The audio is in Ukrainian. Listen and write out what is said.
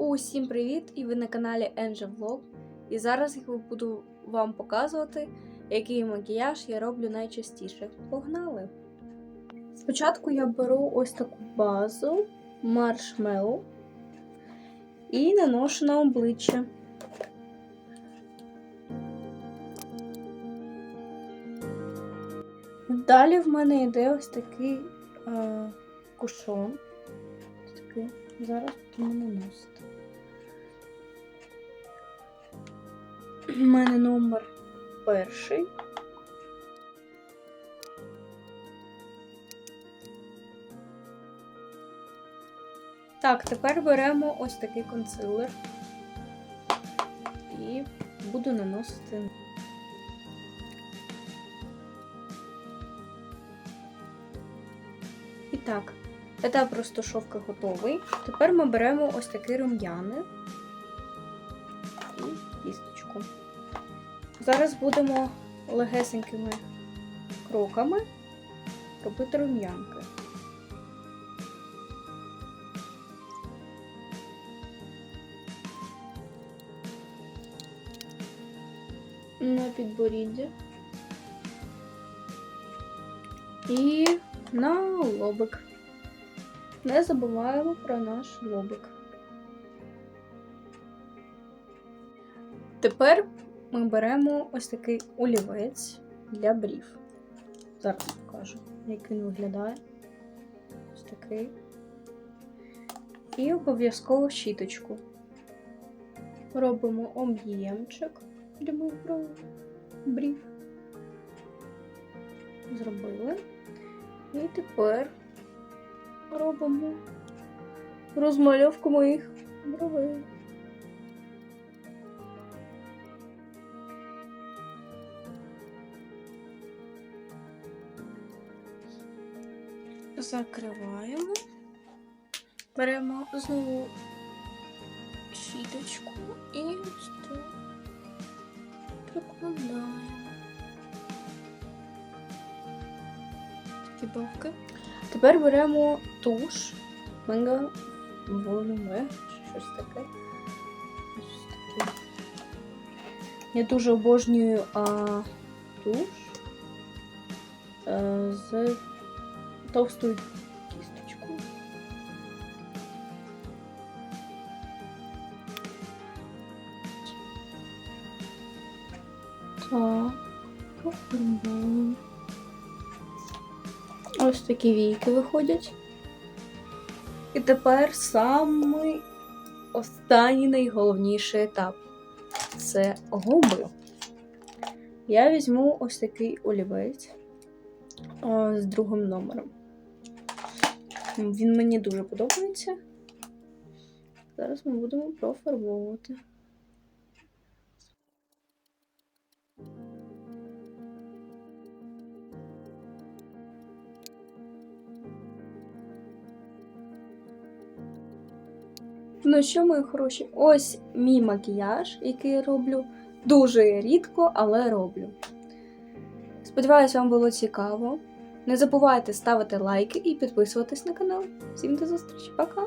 Усім привіт! І ви на каналі Angel Vlog. І зараз я буду вам показувати, який макіяж я роблю найчастіше. Погнали! Спочатку я беру ось таку базу маршмеллоу і наношу на обличчя. Далі в мене йде ось такий е, кушон. Ось такий. Зараз будемо наносити. У мене номер перший. Так, тепер беремо ось такий консилер і буду наносити. І так, етап розташовки готовий. Тепер ми беремо ось такий рум'яни кісточку. Зараз будемо легесенькими кроками робити рум'янки. На підборіддя. І на лобик. Не забуваємо про наш лобик. Тепер ми беремо ось такий олівець для брів. Зараз покажу, як він виглядає. Ось такий. І обов'язково щіточку. Робимо об'ємчик для моїх брів. Зробили. І тепер робимо розмальовку моїх бровей. Закриваємо, беремо знову щіточку і прикладаємо. Такі бовки. Тепер беремо туш, менга волюме, щось таке. Я дуже обожнюю а, туш а, з товстою кісточкою. Так, пофарбуємо. Ось такі війки виходять. І тепер самий останній найголовніший етап це губи. Я візьму ось такий олівець з другим номером. Він мені дуже подобається. Зараз ми будемо профарбовувати. Ну що, мої хороші, ось мій макіяж, який я роблю дуже рідко, але роблю. Сподіваюсь, вам було цікаво. Не забувайте ставити лайки і підписуватись на канал. Всім до зустрічі, пока!